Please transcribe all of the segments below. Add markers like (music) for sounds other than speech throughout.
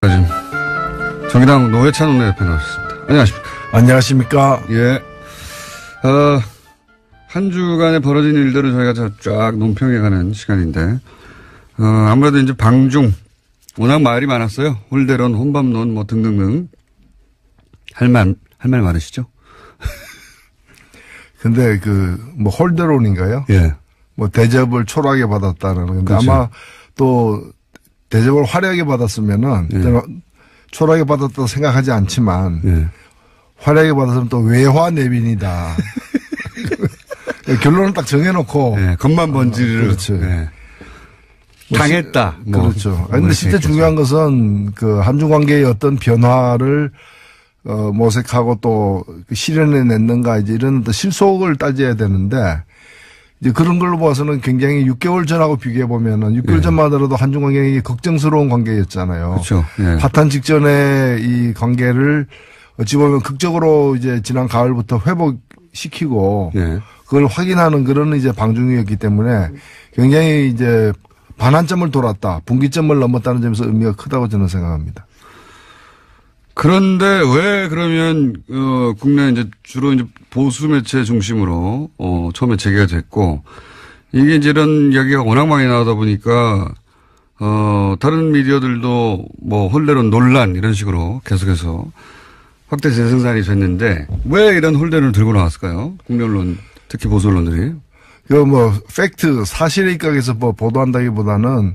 지금 정의당 노회찬 원내대표 나왔습니다. 안녕하십니까. 안녕하십니까. 예. 어, 한 주간에 벌어진 일들을 저희가 쫙 논평해가는 시간인데, 어, 아무래도 이제 방중, 워낙 말이 많았어요. 홀대론, 혼밥론, 뭐 등등등. 할 말, 할 말 많으시죠? (laughs) 근데 그, 뭐, 홀대론인가요? 예. 뭐, 대접을 초라하게 받았다는. 근데 그렇죠. 아마 또, 대접을 화려하게 받았으면은, 예. 초라하게 받았다고 생각하지 않지만, 예. 화려하게 받았으면 또 외화 내빈이다. (laughs) 결론을 딱 정해놓고. 예. 겉만 번지르르. 그렇죠. 예. 뭐 당했다. 시- 뭐. 그렇죠. 뭐 진짜 이렇게 중요한 것은 그 한중 관계의 어떤 변화를 어, 모색하고 또그 실현해 냈는가 이제 이런 또 실속을 따져야 되는데 이제 그런 걸로 봐서는 굉장히 6개월 전하고 비교해 보면은 6개월 예. 전만 하더라도 한중 관계가 걱정스러운 관계였잖아요. 그렇죠. 예. 파탄 직전에 이 관계를 어찌 보면 극적으로 이제 지난 가을부터 회복시키고 예. 그걸 확인하는 그런 이제 방중이었기 때문에 굉장히 이제 반환점을 돌았다. 분기점을 넘었다는 점에서 의미가 크다고 저는 생각합니다. 그런데 왜 그러면 어 국내 이제 주로 이제 보수 매체 중심으로 어 처음에 재개가 됐고 이게 이제 이런 이야기가 워낙 많이 나오다 보니까 어 다른 미디어들도 뭐 홀대론 논란 이런 식으로 계속해서 확대 재생산이 됐는데 왜 이런 홀대론을 들고 나왔을까요? 국내 언론 특히 보수 언론들이 그뭐 팩트 사실에 입각해서 뭐 보도한다기보다는 이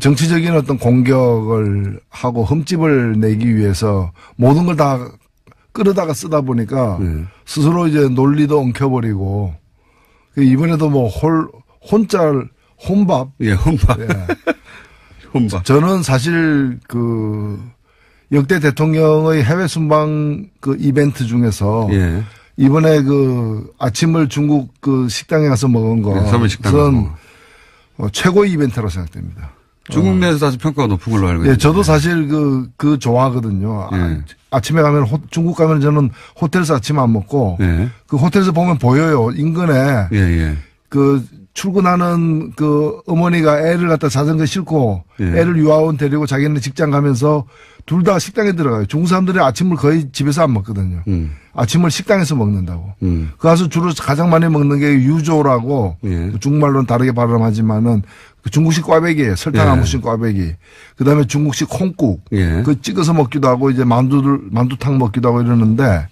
정치적인 어떤 공격을 하고 흠집을 내기 위해서 모든 걸 다 끌어다가 쓰다 보니까 네. 스스로 이제 논리도 엉켜버리고 그 이번에도 뭐 홀 혼짤 혼밥 예 혼밥 예. (laughs) 혼밥 저는 사실 그 역대 대통령의 해외 순방 그 이벤트 중에서 예 이번에 그 아침을 중국 그 식당에 가서 먹은 거 네, 서면 식당 우선 가서. 어, 최고의 이벤트라고 생각됩니다. 중국 내에서 아주 평가가 높은 걸로 알고 있는데 예, 저도 사실 그, 그 좋아하거든요. 예. 아, 침에 가면 호- 중국 가면 저는 호텔에서 아침 안 먹고 예. 그 호텔에서 보면 보여요. 인근에 예, 예. 그 출근하는 그 어머니가 애를 갖다 자전거 싣고 예. 애를 유아원 데리고 자기는 직장 가면서 둘 다 식당에 들어가요. 중국 사람들이 아침을 거의 집에서 안 먹거든요. 음. 아침을 식당에서 먹는다고. 음. 그 가서 주로 가장 많이 먹는 게 유조라고 예. 중국말로는 다르게 발음하지만은 그 중국식 꽈배기예요. 설탕 예. 안 묻힌 꽈배기. 그다음에 중국식 콩국. 예. 그 찍어서 먹기도 하고 이제 만두들 만두탕 먹기도 하고 이러는데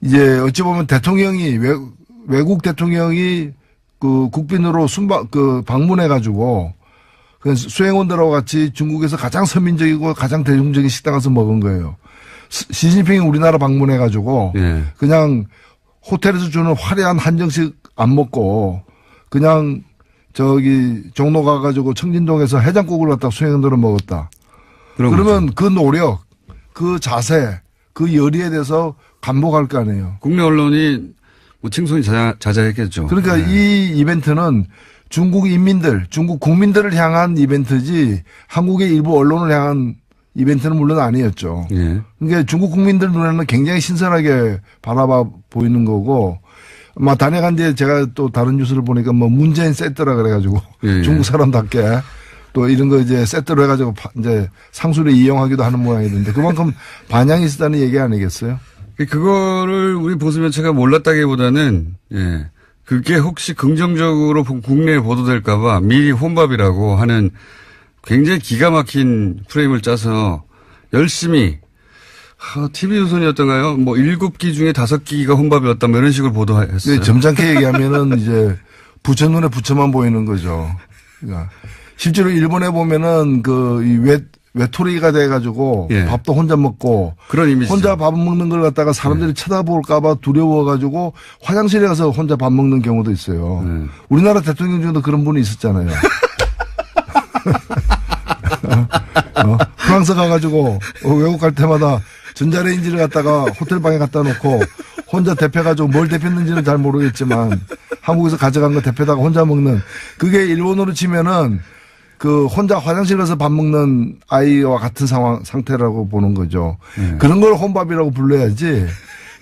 이제 어찌 보면 대통령이 외, 외국 대통령이 그 국빈으로 순방 그 방문해 가지고 그 수행원들하고 같이 중국에서 가장 서민적이고 가장 대중적인 식당 가서 먹은 거예요. 시- 시진핑이 우리나라 방문해 가지고 예. 그냥 호텔에서 주는 화려한 한정식 안 먹고 그냥 저기 종로 가가지고 청진동에서 해장국을 갖다 수행원들은 먹었다. 그러면 거죠. 그 노력, 그 자세, 그 열의에 대해서 감복할 거 아니에요. 국내 언론이 뭐 칭송이 자자, 자자 했겠죠. 그러니까 네. 이 이벤트는 중국 인민들, 중국 국민들을 향한 이벤트지 한국의 일부 언론을 향한 이벤트는 물론 아니었죠. 예. 그러니까 중국 국민들 눈에는 굉장히 신선하게 바라봐 보이는 거고, 막 단행한 뒤에 제가 또 다른 뉴스를 보니까 뭐 문재인 세트라 그래가지고 예, 예. 중국 사람답게 또 이런 거 이제 세트로 해가지고 파- 이제 상술에 이용하기도 하는 모양이던데 그만큼 (laughs) 반향이 있었다는 얘기 아니겠어요? 그거를 우리 보수 매체가 몰랐다기보다는 예. 그게 혹시 긍정적으로 보- 국내에 보도될까봐 미리 혼밥이라고 하는 굉장히 기가 막힌 프레임을 짜서 열심히 아, TV 조선이었던가요? 뭐 일곱 기 중에 다섯 기가 혼밥이었다 뭐 이런 식으로 보도했어요. 근데 점잖게 얘기하면은 이제 부처 눈에 부처만 보이는 거죠. 그러니까 실제로 일본에 보면은 그이 외, 외톨이가 돼가지고 예. 밥도 혼자 먹고 그런 이미지. 혼자 밥 먹는 걸 갖다가 사람들이 쳐다볼까봐 두려워가지고 화장실에 가서 혼자 밥 먹는 경우도 있어요. 네. 우리나라 대통령 중에도 그런 분이 있었잖아요. (laughs) 어? 프랑스 가가지고 어, 외국 갈 때마다 전자레인지를 갖다가 호텔 방에 갖다 놓고 혼자 대패가지고 뭘 대폈는지는 잘 모르겠지만 한국에서 가져간 거 대패다가 혼자 먹는 그게 일본어로 치면은 그 혼자 화장실 가서 밥 먹는 아이와 같은 상황 상태라고 보는 거죠. 그런 걸 혼밥이라고 불러야지.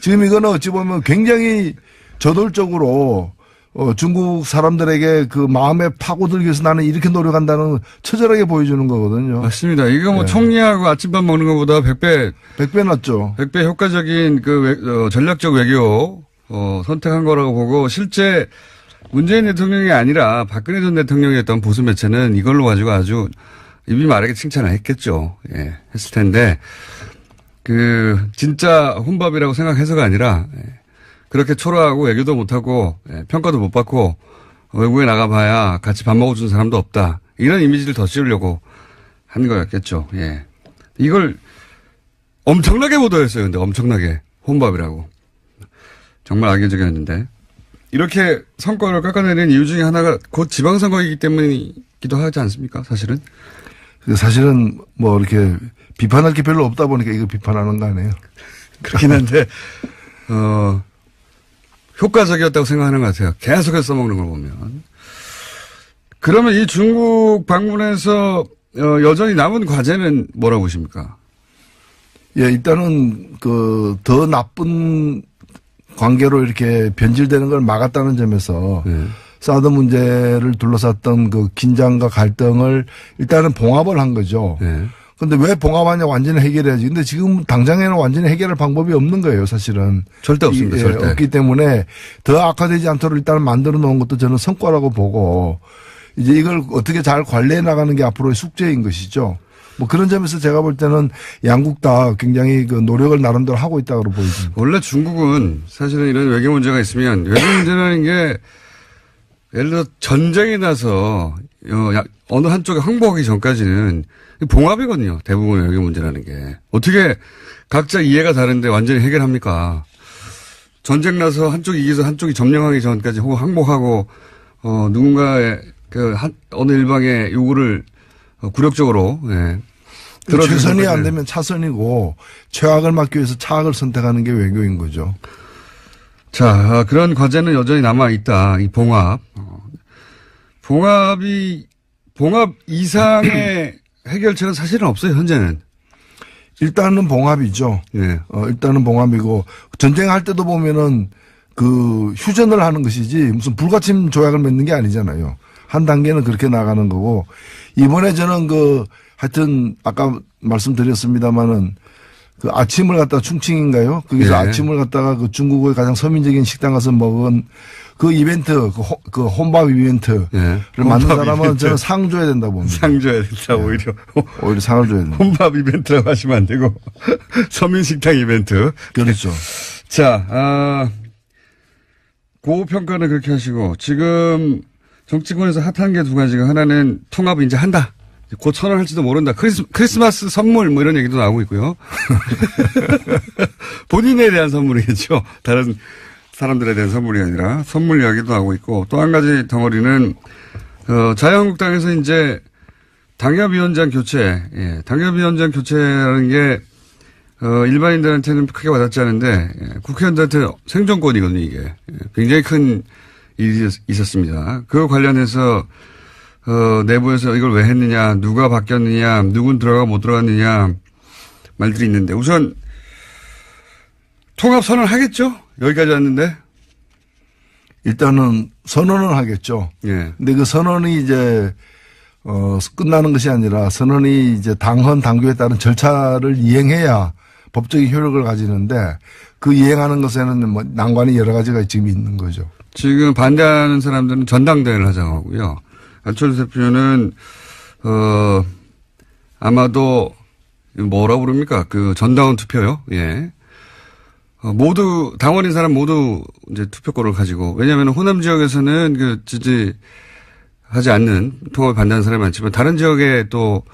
지금 이거는 어찌 보면 굉장히 저돌적으로 어, 중국 사람들에게 그 마음에 파고들기 위해서 나는 이렇게 노력한다는 처절하게 보여주는 거거든요. 맞습니다. 이거 뭐 네. 총리하고 아침밥 먹는 것보다 100배, 100배 낫죠. 100배 효과적인 그 외- 어, 전략적 외교, 어, 선택한 거라고 보고 실제 문재인 대통령이 아니라 박근혜 전 대통령이었던 보수 매체는 이걸로 가지고 아주 입이 마르게 칭찬을 했겠죠. 예, 했을 텐데 그 진짜 혼밥이라고 생각해서가 아니라 예, 그렇게 초라하고 외교도 못하고 예, 평가도 못 받고 외국에 나가봐야 같이 밥 먹어준 사람도 없다. 이런 이미지를 더 씌우려고 한 거였겠죠. 예. 이걸 엄청나게 보도했어요. 근데 엄청나게 혼밥이라고. 정말 악의적이었는데 이렇게 성과를 깎아내는 이유 중에 하나가 곧 지방선거이기 때문이기도 하지 않습니까? 사실은. 그 사실은 뭐 이렇게 비판할 게 별로 없다 보니까 이거 비판하는 거 아니에요. 그렇긴 한데, 어, 효과적이었다고 생각하는 것 같아요. 계속해서 써먹는 걸 보면. 그러면 이 중국 방문에서 어, 여전히 남은 과제는 뭐라고 보십니까? 예, 일단은 그 더 나쁜 관계로 이렇게 변질되는 걸 막았다는 점에서 네. 사드 문제를 둘러쌌던 그 긴장과 갈등을 일단은 봉합을 한 거죠. 네. 근데 왜 봉합하냐 완전히 해결해야지. 근데 지금 당장에는 완전히 해결할 방법이 없는 거예요, 사실은. 절대 없습니다, 이- 예, 절대. 없기 때문에 더 악화되지 않도록 일단 만들어 놓은 것도 저는 성과라고 보고 이제 이걸 어떻게 잘 관리해 나가는 게 앞으로의 숙제인 것이죠. 뭐 그런 점에서 제가 볼 때는 양국 다 굉장히 그 노력을 나름대로 하고 있다고 보여집니다. 원래 중국은 사실은 이런 외교 문제가 있으면 외교 문제라는 게 예를 들어 전쟁이 나서 어, 야- 어느 한쪽에 항복하기 전까지는 봉합이거든요. 대부분 외교 문제라는 게. 어떻게 각자 이해가 다른데 완전히 해결합니까? 전쟁 나서 한쪽이 이겨서 한쪽이 점령하기 전까지 혹은 항복하고 어, 누군가의 그 한, 어느 일방의 요구를 어, 굴욕적으로 예. 최선이 안 되면 차선이고 최악을 막기 위해서 차악을 선택하는 게 외교인 거죠. 자, 아, 그런 과제는 여전히 남아 있다. 이 봉합. 어, 봉합이 봉합 이상의 (clears throat) 해결책은 사실은 없어요. 현재는. 일단은 봉합이죠. 예. 어, 일단은 봉합이고 전쟁할 때도 보면은 그 휴전을 하는 것이지 무슨 불가침 조약을 맺는 게 아니잖아요. 한 단계는 그렇게 나가는 거고 이번에 저는 그 하여튼 아까 말씀드렸습니다마는 그 아침을 갖다가 충칭인가요? 거기서 예. 아침을 갖다가 그 중국의 가장 서민적인 식당 가서 먹은 그 이벤트 그, 호- 그 혼밥 이벤트를 예. 만든 사람은 이벤트. 저는 상 줘야 된다고 봅니다. 상 줘야 된다, 오히려. 오히려 상을 줘야 된다. 혼밥 이벤트라고 하시면 안 되고. (laughs) 서민식당 이벤트. 그렇죠. 자, 아, 고평가는 그렇게 하시고, 지금 정치권에서 핫한 게 두 가지가 하나는 통합을 이제 한다. 곧 선언할지도 모른다. 크리스, 크리스마스 선물 뭐 이런 얘기도 나오고 있고요. (laughs) 본인에 대한 선물이겠죠. 다른 사람들에 대한 선물이 아니라 선물 이야기도 나오고 있고 또 한 가지 덩어리는 어, 자유한국당에서 이제 당협위원장 교체, 예, 당협위원장 교체라는 게 어, 일반인들한테는 크게 와닿지 않은데 예, 국회의원들한테 생존권이거든요 이게 예, 굉장히 큰 일이 있- 있었습니다. 그 관련해서 어, 내부에서 이걸 왜 했느냐, 누가 바뀌었느냐, 누군 들어가 못 들어갔느냐 말들이 있는데 우선 통합 선언 하겠죠? 여기까지 왔는데 일단은 선언을 하겠죠. 예, 근데 그 선언이 이제 어 끝나는 것이 아니라 선언이 이제 당헌 당규에 따른 절차를 이행해야 법적인 효력을 가지는데 그 이행하는 것에는 뭐 난관이 여러 가지가 지금 있는 거죠. 지금 반대하는 사람들은 전당대회를 하자고 하고요. 안철수 대표는 어 아마도 뭐라 부릅니까? 그 전당원 투표요. 예. 어, 모두 당원인 사람 모두 이제 투표권을 가지고 왜냐하면 호남 지역에서는 그 지지하지 않는 통합을 반대하는 사람이 많지만 다른 지역에 또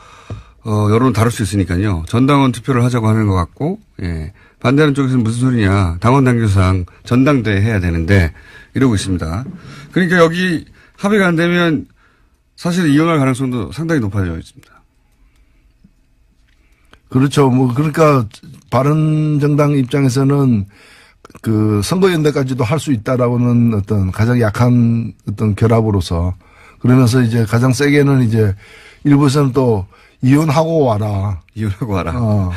어, 여론을 다룰 수 있으니까요. 전당원 투표를 하자고 하는 것 같고, 예. 반대하는 쪽에서는 무슨 소리냐. 당원 당규상 전당대회 해야 되는데, 이러고 있습니다. 그러니까 여기 합의가 안 되면 사실 이혼할 가능성도 상당히 높아져 있습니다. 그렇죠. 뭐 그러니까 바른 정당 입장에서는 그 선거연대까지도 할 수 있다라고는 어떤 가장 약한 어떤 결합으로서 그러면서 이제 가장 세게는 이제 일부에서는 또 이혼하고 와라. 이혼하고 와라. 어,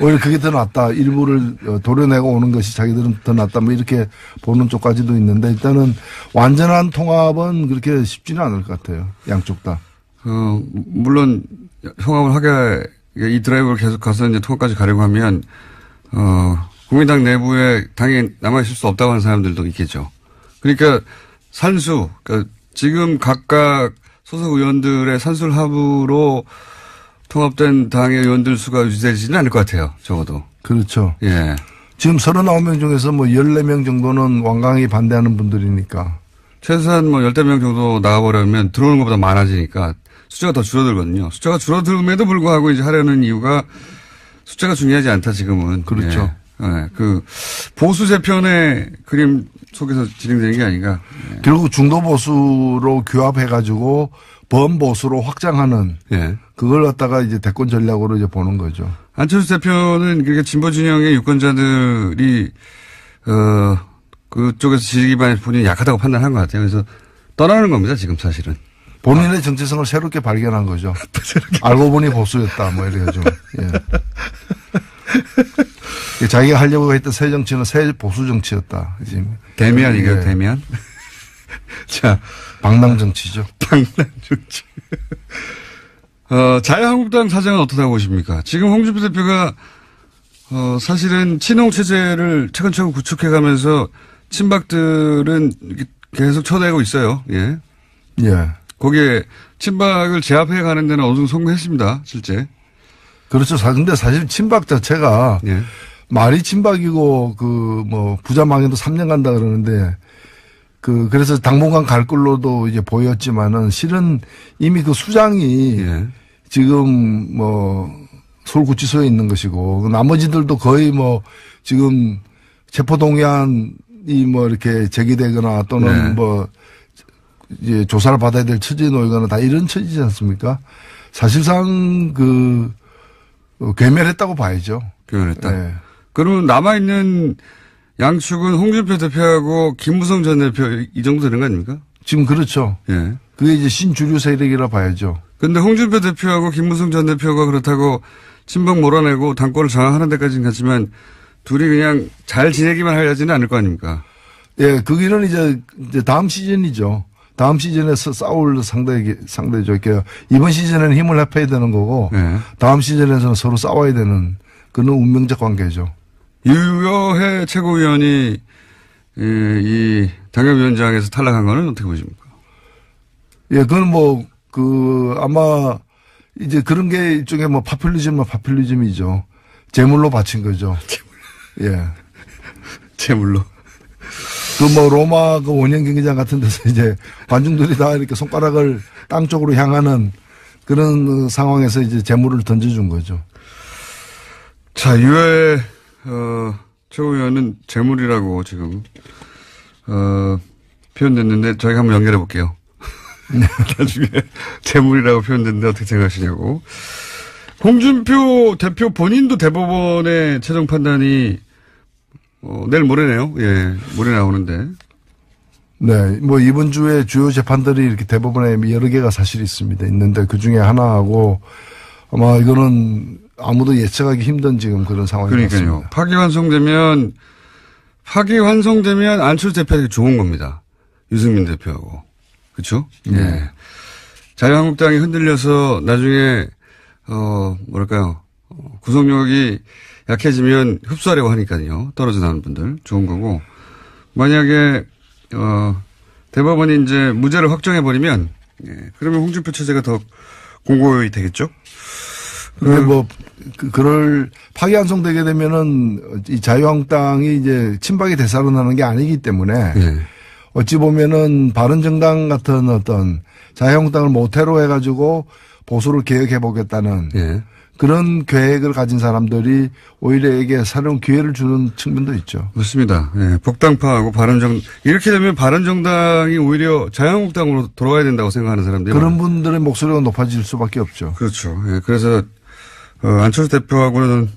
오히려 그게 더 낫다. 일부를 어, 도려내고 오는 것이 자기들은 더 낫다. 뭐 이렇게 보는 쪽까지도 있는데 일단은 완전한 통합은 그렇게 쉽지는 않을 것 같아요. 양쪽 다. 어, 물론 통합을 하게 이 드라이브를 계속 가서 이제 통합까지 가려고 하면 어, 국민당 내부에 당에 남아 있을 수 없다고 하는 사람들도 있겠죠. 그러니까 산수, 그러니까 지금 각각 소속 의원들의 산술 합으로 통합된 당의 의원들 수가 유지되지는 않을 것 같아요. 적어도. 그렇죠. 예. 지금 39명 중에서 뭐 14명 정도는 완강히 반대하는 분들이니까. 최소한 뭐 열대 명 정도 나가버리면 들어오는 것보다 많아지니까 숫자가 더 줄어들거든요. 숫자가 줄어들음에도 불구하고 이제 하려는 이유가 숫자가 중요하지 않다 지금은. 그렇죠. 예. 예. 그 보수 재편의 그림 속에서 진행되는 게 아닌가. 예. 결국 중도 보수로 규합해 가지고 범보수로 확장하는 예. 그걸 갖다가 이제 대권 전략으로 이제 보는 거죠. 안철수 대표는 그렇게 진보 진영의 유권자들이 어 그쪽에서 지지 기반이 본인이 약하다고 판단한 것 같아요. 그래서 떠나는 겁니다. 지금 사실은. 본인의 정체성을 새롭게 발견한 거죠. (laughs) 알고 보니 보수였다. 뭐 이래 가지고. 예. (laughs) 자기가 하려고 했던 새 정치는 새 보수 정치였다. 지금. 대면 이거 예. 대면. (laughs) 자 방랑 정치죠. 방랑 정치. 어, 자유한국당 사정은 어떻다고 보십니까? 지금 홍준표 대표가 어, 사실은 친홍 체제를 차근차근 구축해 가면서 친박들은 이렇게 계속 쳐내고 있어요. 예. 예. 거기에 친박을 제압해 가는 데는 어느 정도 성공했습니다. 실제. 그렇죠. 사- 근데 사실 친박 자체가 예. 말이 친박이고 그 뭐 부자망에도 3년 간다 그러는데 그 그래서 당분간 갈 걸로도 이제 보였지만은 실은 이미 그 수장이 예. 지금 뭐 서울 구치소에 있는 것이고 나머지들도 거의 뭐 지금 체포 동의안이 뭐 이렇게 제기되거나 또는 네. 뭐 이제 조사를 받아야 될 처지에 놓이거나 다 이런 처지지 않습니까? 사실상 그 어, 괴멸했다고 봐야죠. 교환했다. 네. 그러면 남아있는 양축은 홍준표 대표하고 김무성 전 대표 이 정도 되는 거 아닙니까? 지금 그렇죠. 예. 그게 이제 신주류 세력이라 봐야죠. 근데 홍준표 대표하고 김무성 전 대표가 그렇다고 친박 몰아내고 당권을 장악하는 데까지는 갔지만 둘이 그냥 잘 지내기만 하려지는 않을 거 아닙니까? 예, 거기는 이제, 이제 다음 시즌이죠. 다음 시즌에서 싸울 상대, 상대죠. 이렇게 이번 시즌에는 힘을 합해야 되는 거고, 예. 다음 시즌에서는 서로 싸워야 되는 그런 운명적 관계죠. 유효해 최고위원이 예, 이 당협위원장에서 탈락한 거는 어떻게 보십니까? 예, 그건 뭐, 그, 아마, 이제 그런 게 일종의 뭐 파퓰리즘은 파퓰리즘이죠. 재물로 바친 거죠. 예. (laughs) 제물로. 그 뭐 로마 그 원형 경기장 같은 데서 이제 관중들이 다 이렇게 손가락을 땅 쪽으로 향하는 그런 상황에서 이제 재물을 던져준 거죠. 자, 유해, 어, 최고위원은 재물이라고 지금, 어, 표현됐는데 저희가 한번 연결해 볼게요. (laughs) (laughs) 나중에 재물이라고 표현됐는데 어떻게 생각하시냐고. 홍준표 대표 본인도 대법원의 최종 판단이 어, 내일 모레네요. 예, 모레 나오는데. 네, 뭐 이번 주에 주요 재판들이 이렇게 대법원에 여러 개가 사실 있습니다. 있는데 그 중에 하나하고 아마 이거는 아무도 예측하기 힘든 지금 그런 상황이 그러니까요. 파기환송되면 파기환송되면 안철수 대표에게 좋은 겁니다. 유승민 대표하고 그렇죠? 예. 자유한국당이 흔들려서 나중에 어 뭐랄까요 어, 구속력이 약해지면 흡수하려고 하니까요. 떨어져 나오는 분들 좋은 거고 만약에 어 대법원이 이제 무죄를 확정해 버리면 예, 그러면 홍준표 체제가 더 공고히 되겠죠? 근데 뭐 그, 그럴 파기환송되게 되면은 이 자유한국당이 이제 친박이 대사로나는 게 아니기 때문에 예. 어찌 보면은 바른정당 같은 어떤 자유한국당을 모태로 해가지고 보수를 개혁해 보겠다는 예. 그런 계획을 가진 사람들이 오히려 이게 새로운 기회를 주는 측면도 있죠. 맞습니다. 예, 복당파하고 바른정 이렇게 되면 바른정당이 오히려 자유한국당으로 돌아가야 된다고 생각하는 사람들이 그런 많아요. 분들의 목소리가 높아질 수밖에 없죠. 그렇죠. 예, 그래서 어, 안철수 대표하고는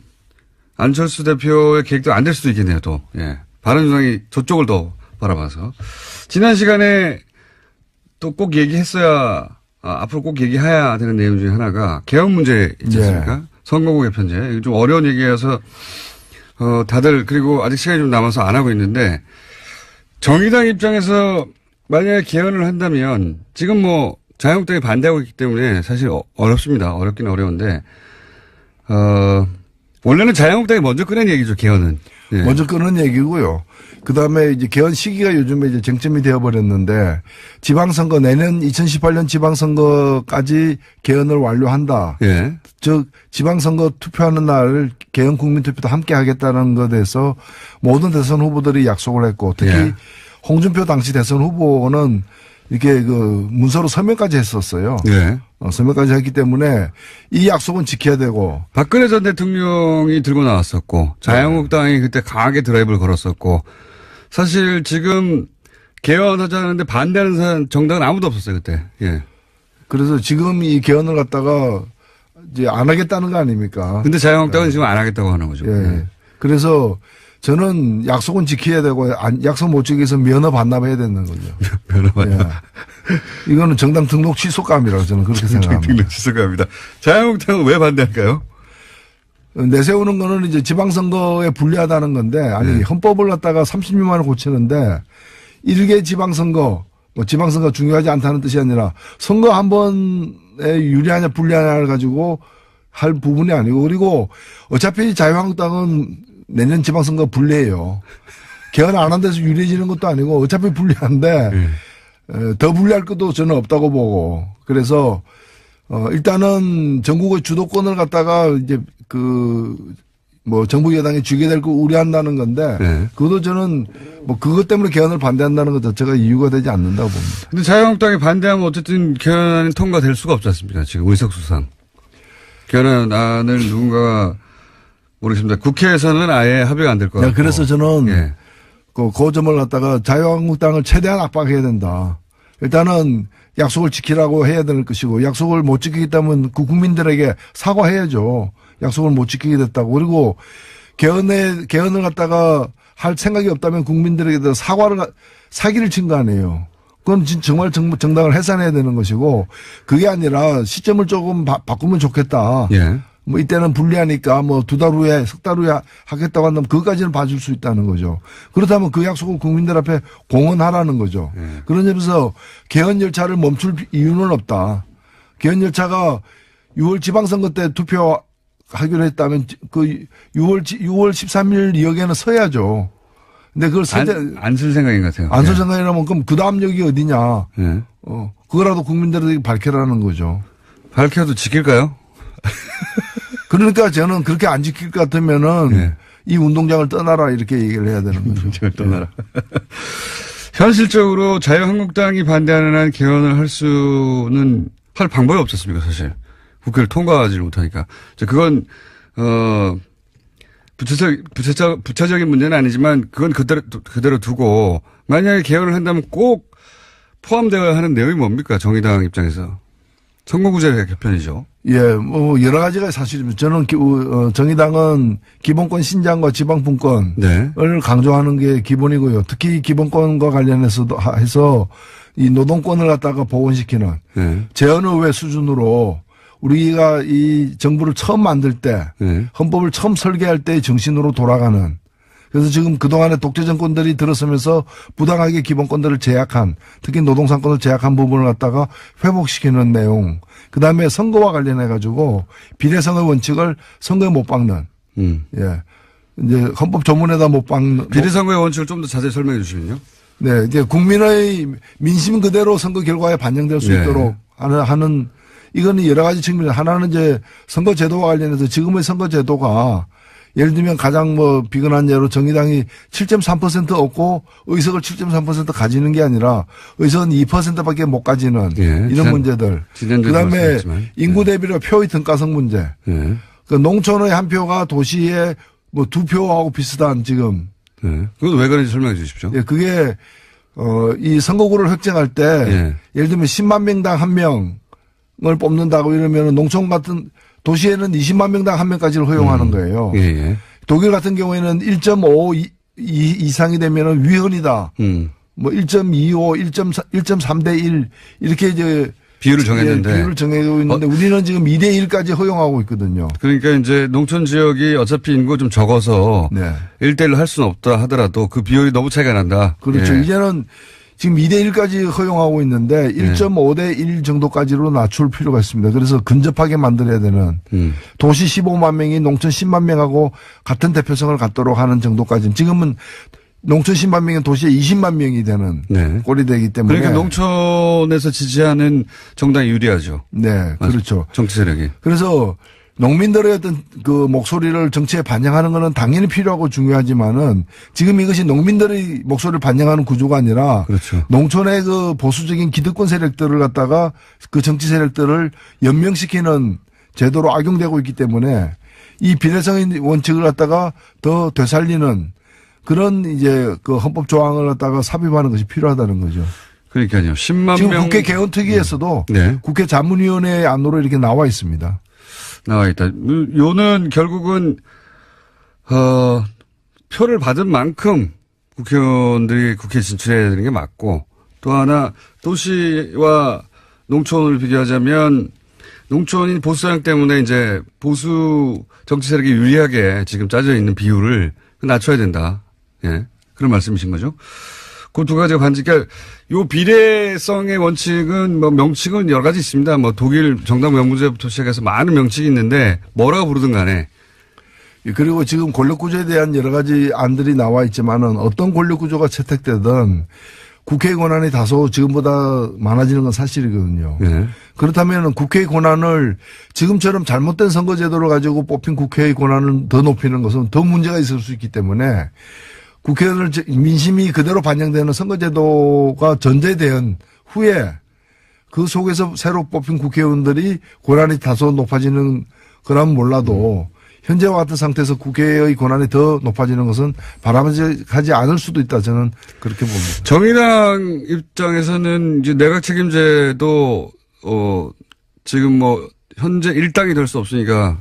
안철수 대표의 계획도 안 될 수도 있겠네요. 또 예. 바른정당이 저쪽을 더 바라봐서 지난 시간에 또 꼭 얘기했어야 어, 앞으로 꼭 얘기해야 되는 내용 중에 하나가 개헌 문제 있지 않습니까? 네. 선거구 개편제. 좀 어려운 얘기여서 어, 다들 그리고 아직 시간이 좀 남아서 안 하고 있는데 정의당 입장에서 만약에 개헌을 한다면 지금 뭐 자유한국당이 반대하고 있기 때문에 사실 어, 어렵습니다. 어렵긴 어려운데 어, 원래는 자유한국당이 먼저 꺼낸 얘기죠, 개헌은. 예. 먼저 끄는 얘기고요. 그 다음에 이제 개헌 시기가 요즘에 이제 쟁점이 되어버렸는데 지방선거 내년 2018년 지방선거까지 개헌을 완료한다. 예. 즉 지방선거 투표하는 날 개헌 국민투표도 함께 하겠다는 것에 대해서 모든 대선 후보들이 약속을 했고 특히 예. 홍준표 당시 대선 후보는 이렇게 그 문서로 서명까지 했었어요. 예. 어, 서명까지 했기 때문에 이 약속은 지켜야 되고 박근혜 전 대통령이 들고 나왔었고 자유한국당이 그때 강하게 드라이브를 걸었었고 사실 지금 개헌하자는데 반대하는 정당은 아무도 없었어요 그때. 예. 그래서 지금 이 개헌을 갖다가 이제 안 하겠다는 거 아닙니까? 근데 자유한국당은 지금 안 하겠다고 하는 거죠. 예. 예. 그래서 저는 약속은 지켜야 되고 안- 약속 못 지켜서 면허 반납해야 되는 거죠. 변호사. 예. 이거는 정당 등록 취소감이라고 저는 그렇게 생각합니다. 등록 취소갑니다. 자유한국당은 왜 반대할까요? 내세우는 거는 이제 지방선거에 불리하다는 건데 아니 네. 헌법을 갖다가 30년만에 고치는데 일개 지방선거 뭐 지방선거 중요하지 않다는 뜻이 아니라 선거 한 번에 유리하냐 불리하냐를 가지고 할 부분이 아니고 그리고 어차피 자유한국당은 내년 지방선거 불리해요. 개헌 안 한 데서 유리해지는 것도 아니고 어차피 불리한데 예. 에, 더 불리할 것도 저는 없다고 보고 그래서 어 일단은 전국의 주도권을 갖다가 이제 그 뭐 정부 여당이 쥐게 될 거 우려한다는 건데 네. 그것도 저는 뭐 그것 때문에 개헌을 반대한다는 것 자체가 이유가 되지 않는다고 봅니다. 근데 자유한국당이 반대하면 어쨌든 개헌안이 통과될 수가 없지 않습니까? 지금 의석수상. 개헌안을 누군가가 모르겠습니다. 국회에서는 아예 합의가 안 될것 야, 같고. 그래서 저는 예. 그, 그 점을 갖다가 자유한국당을 최대한 압박해야 된다. 일단은 약속을 지키라고 해야 될 것이고 약속을 못 지키기 때문에 그 국민들에게 사과해야죠. 약속을 못 지키게 됐다고. 그리고 개헌에, 개헌을 갖다가 할 생각이 없다면 국민들에게 대해서 사과를, 가- 사기를 친 거 아니에요. 그건 진- 정말 정, 정당을 해산해야 되는 것이고 그게 아니라 시점을 조금 바, 바꾸면 좋겠다. 예. 뭐 이때는 불리하니까 뭐 두 달 후에 석 달 후에 하- 하겠다고 한다면 그것까지는 봐줄 수 있다는 거죠. 그렇다면 그 약속을 국민들 앞에 공언하라는 거죠. 그런 점에서 개헌 열차를 멈출 비- 이유는 없다. 개헌 열차가 6월 지방선거 때 투표 하기로 했다면 그 6월 6월 13일 역에는 서야죠. 근데 그걸 세대 안쓸 생각인 것 같아요. 안설 생각이라면 그럼 그 다음 역이 어디냐? 예. 예. 어 그거라도 국민들에게 밝혀라는 거죠. 밝혀도 지킬까요? (laughs) 그러니까 저는 그렇게 안 지킬 것 같으면은 예. 이 운동장을 떠나라 이렇게 얘기를 해야 되는 거죠. 제가 떠나라. (laughs) 현실적으로 자유한국당이 반대하는 한 개헌을 할 수는 할 방법이 없었습니까, 사실. 국회를 통과하지를 못하니까. 자, 그건, 어, 부차적, 부차적, 부차적인 문제는 아니지만 그건 그대로, 그대로 두고 만약에 개헌을 한다면 꼭 포함되어야 하는 내용이 뭡니까, 정의당 입장에서. 선거구제 개편이죠. 예, 뭐 여러 가지가 사실입니다. 저는 기- 어, 정의당은 기본권 신장과 지방분권을 네. 강조하는 게 기본이고요. 특히 기본권과 관련해서도 하- 해서 이 노동권을 갖다가 복원시키는 네. 재헌의회 수준으로 우리가 이 정부를 처음 만들 때 네. 헌법을 처음 설계할 때의 정신으로 돌아가는 그래서 지금 그동안의 독재 정권들이 들어서면서 부당하게 기본권들을 제약한 특히 노동상권을 제약한 부분을 갖다가 회복시키는 내용 그 다음에 선거와 관련해 가지고 비례성의 원칙을 선거에 못 박는 음. 예 이제 헌법 조문에다 못 박는 비례선거의 원칙을 좀 더 자세히 설명해 주시면요. 네, 이제 국민의 민심 그대로 선거 결과에 반영될 수 네. 있도록 하는, 하는, 이거는 여러 가지 측면, 하나는 이제 선거 제도와 관련해서 지금의 선거 제도가 예를 들면 가장 뭐 비근한 예로 정의당이 7.3% 얻고 의석을 7.3% 가지는 게 아니라 의석은 2%밖에 못 가지는 예, 이런 지난- 문제들. 지난주에도 그 다음에 말씀하셨지만. 인구 대비로 표의 등가성 문제. 예. 그 농촌의 한 표가 도시의 뭐 두 표하고 비슷한 지금 네. 그건 왜 그런지 설명해 주십시오. 예, 그게 어, 이 선거구를 획정할 때 예. 예를 들면 10만 명당 한 명을 뽑는다고 이러면 농촌 같은 도시에는 20만 명당 한 명까지를 허용하는 거예요. 예, 예. 독일 같은 경우에는 1.5 이- 이- 이상이 되면은 위헌이다. 음. 뭐 1.25, 1.3, 1.3대 1 이렇게 이제 비율을 정했는데. 예, 비율을 정해고 있는데 우리는 지금 2대 1까지 허용하고 있거든요. 그러니까 이제 농촌 지역이 어차피 인구 좀 적어서 네. 1대 1로 할 수는 없다 하더라도 그 비율이 너무 차이가 난다. 그렇죠. 예. 이제는 지금 2대 1까지 허용하고 있는데 네. 1.5대 1 정도까지로 낮출 필요가 있습니다. 그래서 근접하게 만들어야 되는 음. 도시 15만 명이 농촌 10만 명하고 같은 대표성을 갖도록 하는 정도까지 지금은 농촌 10만 명이 도시에 20만 명이 되는 네. 꼴이 되기 때문에 그러니까 농촌에서 지지하는 정당이 유리하죠. 네, 그렇죠. 정치 세력이. 그래서 농민들의 어떤 그 목소리를 정치에 반영하는 것은 당연히 필요하고 중요하지만은 지금 이것이 농민들의 목소리를 반영하는 구조가 아니라 그렇죠. 농촌의 그 보수적인 기득권 세력들을 갖다가 그 정치 세력들을 연명시키는 제도로 악용되고 있기 때문에 이 비례성의 원칙을 갖다가 더 되살리는 그런 이제 그 헌법 조항을 갖다가 삽입하는 것이 필요하다는 거죠. 그러니까요. 10만 지금 명 국회 개헌특위에서도 네. 국회 자문위원회 안으로 이렇게 나와 있습니다. 나와 있다. 요는 결국은 어 표를 받은 만큼 국회의원들이 국회에 진출해야 되는 게 맞고 또 하나 도시와 농촌을 비교하자면 농촌이 보수 성향 때문에 이제 보수 정치 세력이 유리하게 지금 짜져 있는 비율을 낮춰야 된다. 예. 그런 말씀이신 거죠. 그 두 가지가 반지, 그러니까 요 비례성의 원칙은 뭐 명칭은 여러 가지 있습니다. 뭐 독일 정당 명문제부터 시작해서 많은 명칭이 있는데 뭐라고 부르든 간에 예, 그리고 지금 권력구조에 대한 여러 가지 안들이 나와 있지만은 어떤 권력구조가 채택되든 국회의 권한이 다소 지금보다 많아지는 건 사실이거든요. 예. 그렇다면 국회의 권한을 지금처럼 잘못된 선거제도를 가지고 뽑힌 국회의 권한을 더 높이는 것은 더 문제가 있을 수 있기 때문에 국회의원을 제- 민심이 그대로 반영되는 선거제도가 전제된 후에 그 속에서 새로 뽑힌 국회의원들이 권한이 다소 높아지는 거라면 몰라도 현재와 같은 상태에서 국회의 권한이 더 높아지는 것은 바람직하지 않을 수도 있다 저는 그렇게 봅니다. 정의당 입장에서는 이제 내각 책임제도 어 지금 뭐 현재 일당이 될 수 없으니까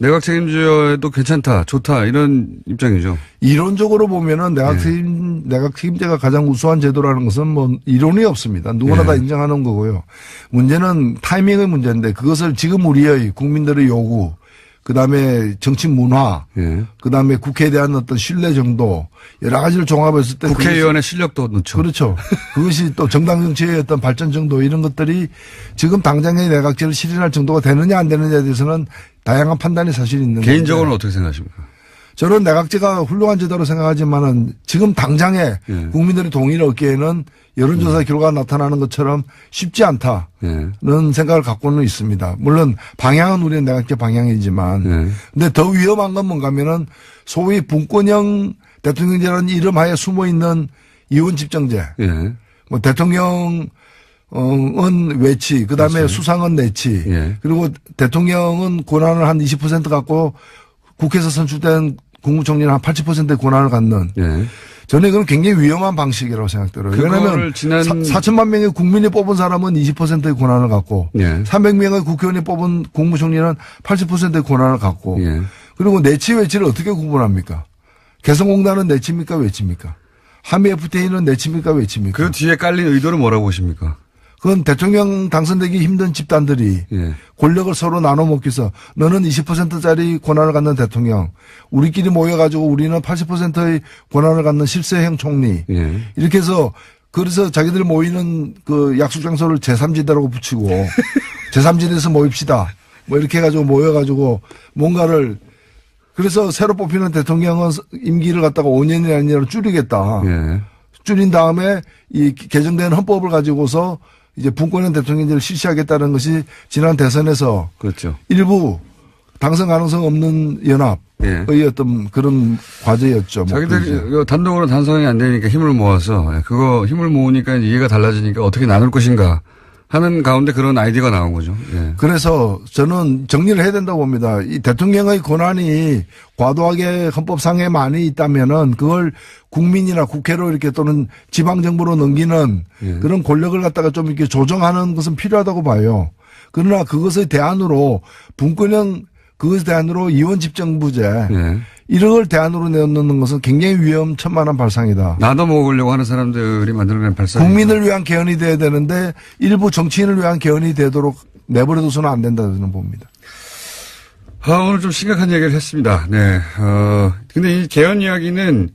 내각 책임제도 괜찮다, 좋다 이런 입장이죠. 이론적으로 보면은 내각 네. 책임, 내각 책임제가 가장 우수한 제도라는 것은 뭐 이론이 없습니다. 누구나 네. 다 인정하는 거고요. 문제는 타이밍의 문제인데 그것을 지금 우리의 국민들의 요구, 그 다음에 정치 문화, 예. 그 다음에 국회에 대한 어떤 신뢰 정도 여러 가지를 종합했을 때 국회의원의 실력도 넣죠. 그렇죠. 그것이 또 정당 정치의 어떤 발전 정도 이런 것들이 지금 당장의 내각제를 실현할 정도가 되느냐 안 되느냐에 대해서는 다양한 판단이 사실 있는 개인적으로는 건데 어떻게 생각하십니까? 저는 내각제가 훌륭한 제도로 생각하지만은 지금 당장에 예. 국민들의 동의를 얻기에는 여론조사 결과가 나타나는 것처럼 쉽지 않다는 예. 생각을 갖고는 있습니다. 물론 방향은 우리는 내각제 방향이지만 예. 근데 더 위험한 건 뭔가면은 소위 분권형 대통령제라는 이름하에 숨어 있는 이원 집정제, 예. 뭐 대통령 은 외치, 그 다음에 수상은 내치, 예. 그리고 대통령은 권한을 한 20% 갖고 국회에서 선출된 국무총리는 한 80%의 권한을 갖는 예. 저는 이건 굉장히 위험한 방식이라고 생각들어요. 왜냐하면 지난- 사, 4천만 명의 국민이 뽑은 사람은 20%의 권한을 갖고 예. 300명의 국회의원이 뽑은 국무총리는 80%의 권한을 갖고 예. 그리고 내치 외치를 어떻게 구분합니까? 개성공단은 내치입니까 외치입니까? 한미 FTA는 내치입니까 외치입니까? 그 뒤에 깔린 의도는 뭐라고 보십니까? 그건 대통령 당선되기 힘든 집단들이 예. 권력을 서로 나눠 먹기 위해서 너는 20%짜리 권한을 갖는 대통령, 우리끼리 모여가지고 우리는 80%의 권한을 갖는 실세형 총리. 예. 이렇게 해서 그래서 자기들 모이는 그 약속 장소를 제3지대라고 붙이고 (laughs) 제3지대에서 모입시다. 뭐 이렇게 해가지고 모여가지고 뭔가를 그래서 새로 뽑히는 대통령은 임기를 갖다가 5년이 아니라 줄이겠다. 예. 줄인 다음에 이 개정된 헌법을 가지고서 이제 분권형 대통령제를 실시하겠다는 것이 지난 대선에서 그렇죠. 일부 당선 가능성 없는 연합의 예. 어떤 그런 과제였죠. 자기들이 목표이죠. 이거 단독으로 단성이 안 되니까 힘을 모아서 예, 그거 힘을 모으니까 이해가 달라지니까 어떻게 나눌 것인가 하는 가운데 그런 아이디어가 나온 거죠. 예. 그래서 저는 정리를 해야 된다고 봅니다. 이 대통령의 권한이 과도하게 헌법상에 많이 있다면은 그걸 국민이나 국회로 이렇게 또는 지방정부로 넘기는 예. 그런 권력을 갖다가 좀 이렇게 조정하는 것은 필요하다고 봐요. 그러나 그것의 대안으로 분권형 그것에 대안으로 이원 집정부제 예. 이걸 대안으로 내놓는 것은 굉장히 위험천만한 발상이다. 나도 먹으려고 하는 사람들이 만들어낸 발상. 국민을 위한 개헌이 돼야 되는데 일부 정치인을 위한 개헌이 되도록 내버려둬서는 안 된다 저는 봅니다. 아, 오늘 좀 심각한 얘기를 했습니다. 네. 어, 근데 이 개헌 이야기는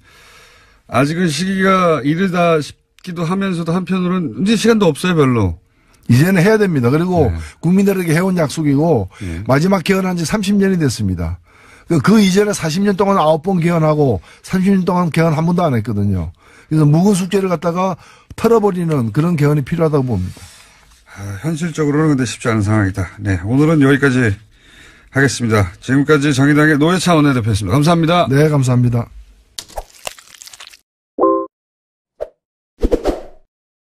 아직은 시기가 이르다 싶기도 하면서도 한편으로는 이제 시간도 없어요, 별로. 이제는 해야 됩니다. 그리고 네. 국민들에게 해온 약속이고 네. 마지막 개헌한 지 30년이 됐습니다. 그, 그 이전에 40년 동안 9번 개헌하고 30년 동안 개헌 한 번도 안 했거든요. 그래서 묵은 숙제를 갖다가 털어버리는 그런 개헌이 필요하다고 봅니다. 아, 현실적으로는 근데 쉽지 않은 상황이다. 네. 오늘은 여기까지 하겠습니다. 지금까지 정의당의 노회차 원내대표였습니다. 감사합니다. 네, 감사합니다.